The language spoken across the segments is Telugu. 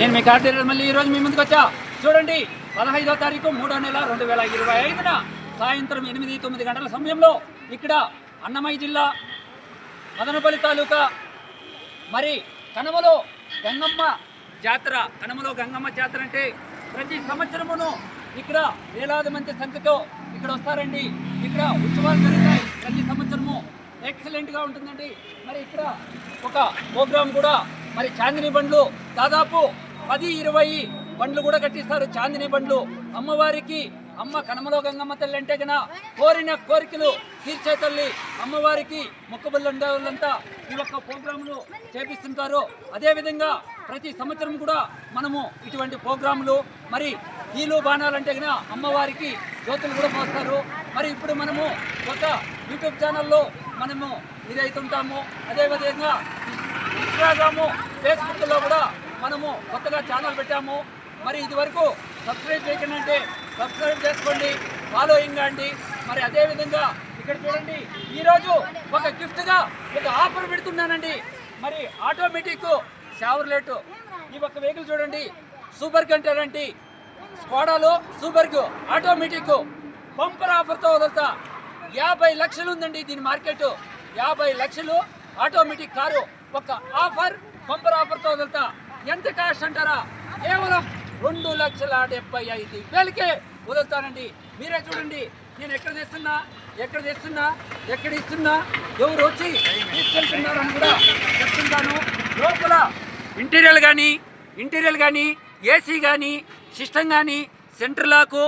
నేను మీ కార్తీక మళ్ళీ ఈ రోజు మీ ముందుకు వచ్చా? చూడండి పదహైదో తారీఖు మూడో నెల రెండు వేల ఇరవై ఐదున సాయంత్రం ఎనిమిది తొమ్మిది గంటల సమయంలో ఇక్కడ అన్నమయ్య జిల్లా మదనపల్లి తాలూకా మరి కనమలో గంగమ్మ జాతర. కనమలో గంగమ్మ జాతర అంటే ప్రతి సంవత్సరమును ఇక్కడ వేలాది మంది సంఖ్యతో ఇక్కడ వస్తారండి. ఇక్కడ ఉత్సవాలు జరుగుతాయి. ప్రతి సంవత్సరము ఎక్సలెంట్గా ఉంటుందండి. మరి ఇక్కడ ఒక ప్రోగ్రాం కూడా మరి చాందిని బండ్లు దాదాపు పది ఇరవై బండ్లు కూడా కట్టిస్తారు. చాందిని బండ్లు. అమ్మవారికి అమ్మ కనమలో గంగమ్మ తల్లి అంటే గన కోరిన కోరికలు తీర్చే తల్లి అమ్మవారికి మొక్కబుల్లు ఈ యొక్క ప్రోగ్రాములు చేపిస్తుంటారు. అదేవిధంగా ప్రతి సంవత్సరం కూడా మనము ఇటువంటి ప్రోగ్రాములు మరి ఈలు బాణాలంటే గన అమ్మవారికి జ్యోతులు కూడా పోస్తారు. మరి ఇప్పుడు మనము ఒక యూట్యూబ్ ఛానల్లో మనము ఇదైతుంటాము. అదేవిధంగా ఇన్స్టాగ్రాము ఫేస్బుక్లో కూడా మనము కొత్తగా ఛానల్ పెట్టాము. మరి ఇది వరకు సబ్స్క్రైబ్ చేయకండి సబ్స్క్రైబ్ చేసుకోండి ఫాలోయింగ్ అండి. మరి అదేవిధంగా ఇక్కడ చూడండి ఈరోజు ఒక గిఫ్ట్గా ఒక ఆఫర్ పెడుతున్నానండి. మరి ఆటోమేటిక్ షావర్లెట్ ఈ ఒక వెహికల్ చూడండి సూపర్ కంటారంటే స్కోడాలో సూపర్గ్ ఆటోమేటిక్ పంపర్ ఆఫర్తో వదులుతా. యాభై లక్షలు ఉందండి దీని మార్కెట్ యాభై లక్షలు ఆటోమేటిక్ కారు ఒక ఆఫర్ పంపర్ ఆఫర్తో వదులుతా. ఎంత కాస్ట్ అంటారా? కేవలం రెండు లక్షల డెబ్బై ఐదు వేలకే వదులుతానండి. మీరే చూడండి నేను ఎక్కడ తెస్తున్నా ఎక్కడ తెస్తున్నా ఎక్కడ ఇస్తున్నా ఎవరు వచ్చి తీసుకెళ్తున్నారని కూడా చెప్తుంటాను. లోపల ఇంటీరియర్ కానీ ఇంటీరియర్ కానీ ఏసీ కానీ సిస్టమ్ కానీ సెంటర్ లాకు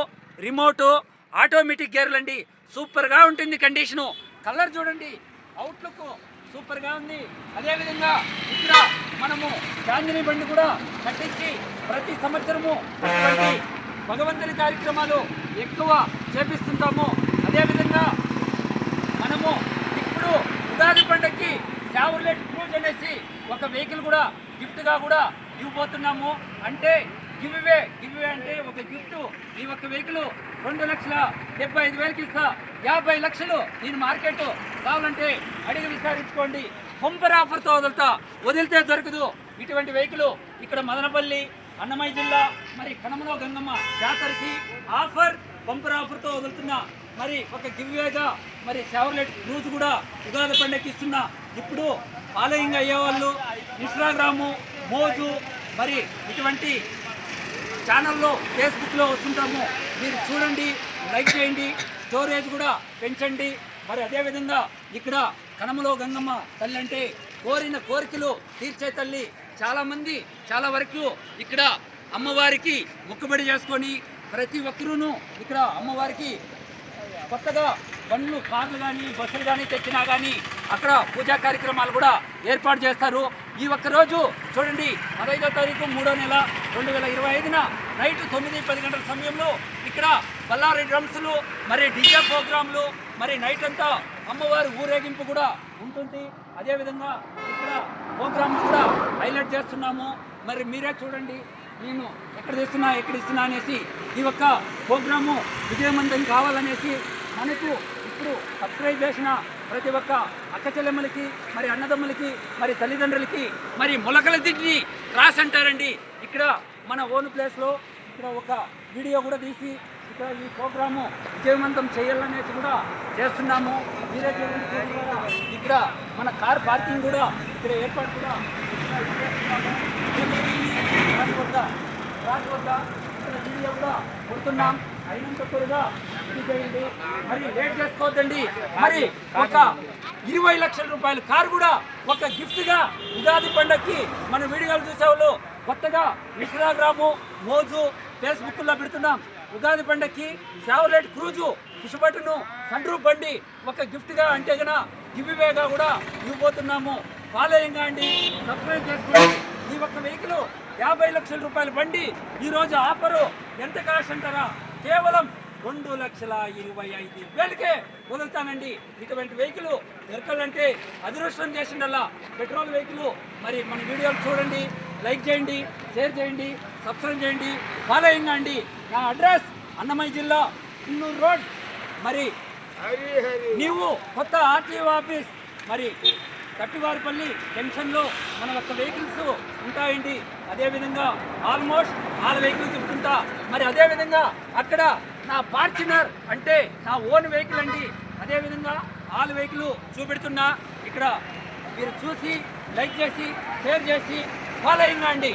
రిమోటు ఆటోమేటిక్ గేర్లు అండి. సూపర్గా ఉంటుంది కండిషను కలర్ చూడండి అవుట్లుక్ సూపర్గా ఉంది. అదేవిధంగా ఇక్కడ మనము చాందిని బండి కూడా కట్టించి ప్రతి సంవత్సరము భగవంతుని కార్యక్రమాలు ఎక్కువ చేపిస్తుంటాము. అదేవిధంగా మనము ఇప్పుడు ఉగాది పండగకి శావర్లెట్ క్రూజ్ అనేసి ఒక వెహికల్ కూడా గిఫ్ట్గా కూడా ఇవ్వబోతున్నాము. అంటే గివ్ ఇవే గివ్ ఇవే అంటే ఒక గిఫ్ట్. ఈ ఒక్క వెహికల్ రెండు లక్షల డెబ్బై ఐదు వేలకి ఇస్తా. యాభై లక్షలు నేను మార్కెట్ కావాలంటే అడిగి విచారించుకోండి. కొంపర్ ఆఫర్తో వదులుతా. వదిలితే దొరకదు. ఇటువంటి వెహికల్ ఇక్కడ మదనపల్లి అన్నమయ్య జిల్లా మరి కనమలో గంగమ్మ జాతరకి ఆఫర్ బంపర్ ఆఫర్తో వదులుతున్నా. మరి ఒక గివ్వేగా మరి షవర్లెట్ క్రూజ్ కూడా ఉగాది పండుగకి ఇస్తున్నా. ఇప్పుడు ఫాలోయింగ్ అయ్యేవాళ్ళు ఇన్స్టాగ్రాము మోజు మరి ఇటువంటి ఛానల్లో ఫేస్బుక్లో వస్తుంటాము. మీరు చూడండి లైక్ చేయండి స్టోరేజ్ కూడా పెంచండి. మరి అదేవిధంగా ఇక్కడ కనమలో గంగమ్మ తల్లి అంటే కోరిన కోరికలు తీర్చే తల్లి చాలామంది చాలా వరకు ఇక్కడ అమ్మవారికి మొక్కుబడి చేసుకొని ప్రతి ఒక్కరూను ఇక్కడ అమ్మవారికి కొత్తగా బండ్లు కార్లు కానీ బస్సులు కానీ తెచ్చినా కానీ అక్కడ పూజా కార్యక్రమాలు కూడా ఏర్పాటు చేస్తారు. ఈ ఒక్క రోజు చూడండి పదహైదో తారీఖు మూడో నెల రెండు వేల ఇరవై ఐదున నైట్ తొమ్మిది పది గంటల సమయంలో ఇక్కడ బల్లారి డ్రమ్స్లు మరి డీజే ప్రోగ్రాంలు మరి నైట్ అంతా అమ్మవారి ఊరేగింపు కూడా ఉంటుంది. అదేవిధంగా ఇక్కడ ప్రోగ్రామ్ కూడా హైలైట్ చేస్తున్నాము. మరి మీరే చూడండి నేను ఎక్కడ తెస్తున్నా ఎక్కడ ఇస్తున్నా అనేసి ఈ ఒక్క ప్రోగ్రాము విజయవంతం కావాలనేసి మనకు ఇప్పుడు సబ్స్క్రైబ్ చేసిన ప్రతి ఒక్క అక్క చెల్లెమ్మలకి మరి అన్నదమ్ములకి మరి తల్లిదండ్రులకి మరి మొలకల తిట్టి క్రాస్ అంటారండి ఇక్కడ మన ఓన్ ప్లేస్లో ఇక్కడ ఒక వీడియో కూడా తీసి ఇక్కడ ఈ ప్రోగ్రాము విజయవంతం చేయాలనేసి కూడా చేస్తున్నాము. మీరే చూడండి ఇక్కడ మన కార్ పార్కింగ్ కూడా ఇక్కడ ఏర్పాటు కూడా రాసి వద్ద రాసి వద్ద ఇక్కడ వీడియో కూడా కొడుతున్నాం. అయినంత త్వరగా చేయండి మరి లేట్ చేసుకోవద్దండి. మరి ఒక ఇరవై లక్షల రూపాయల కారు కూడా ఒక గిఫ్ట్గా ఉగాది పండక్కి మన వీడియోలు చూసేవాళ్ళు కొత్తగా ఇన్స్టాగ్రాము మోజు ఫేస్బుక్లో పెడుతున్నాం. ఉగాది పండక్కి షావర్లెట్ క్రూజు కుషుబట్టును సండ్రూ బండి ఒక గిఫ్ట్గా అంటే గన గివ్వేగా కూడా ఇవ్వబోతున్నాము. ఫాలోయింగ్ అండి సబ్స్క్రైబ్ చేసుకోండి. ఈ ఒక్క వెహికల్ యాభై లక్షల రూపాయల బండి ఈరోజు ఆఫరు. ఎంత కాస్ట్ అంటారా? కేవలం రెండు లక్షల ఇరవై ఐదు వేలకే వదులుతానండి ఇటువంటి వెహికల్ దొరకాలంటే అదృష్టం చేసిండల్లా పెట్రోల్ వెహికల్. మరి మన వీడియోలు చూడండి లైక్ చేయండి షేర్ చేయండి సబ్స్క్రైబ్ చేయండి ఫాలోయింగ్ అండి. నా అడ్రస్ అన్నమయ్య జిల్లా కున్నూరు రోడ్. మరి నీవు కొత్త ఆర్టీఓ ఆఫీస్ మరి కట్టువారిపల్లి జంక్షన్లో మన యొక్క వెహికల్స్ ఉంటాయండి. అదేవిధంగా ఆల్మోస్ట్ ఆల్ వెహికల్స్ చెప్తుంటా మరి అదేవిధంగా అక్కడ నా ఫార్చునర్ అంటే నా ఓన్ వెహికల్ అండి. అదేవిధంగా ఆల్ వెహికల్ చూపెడుతున్నా. ఇక్కడ మీరు చూసి లైక్ చేసి షేర్ చేసి ఫాలోయింగ్ అండి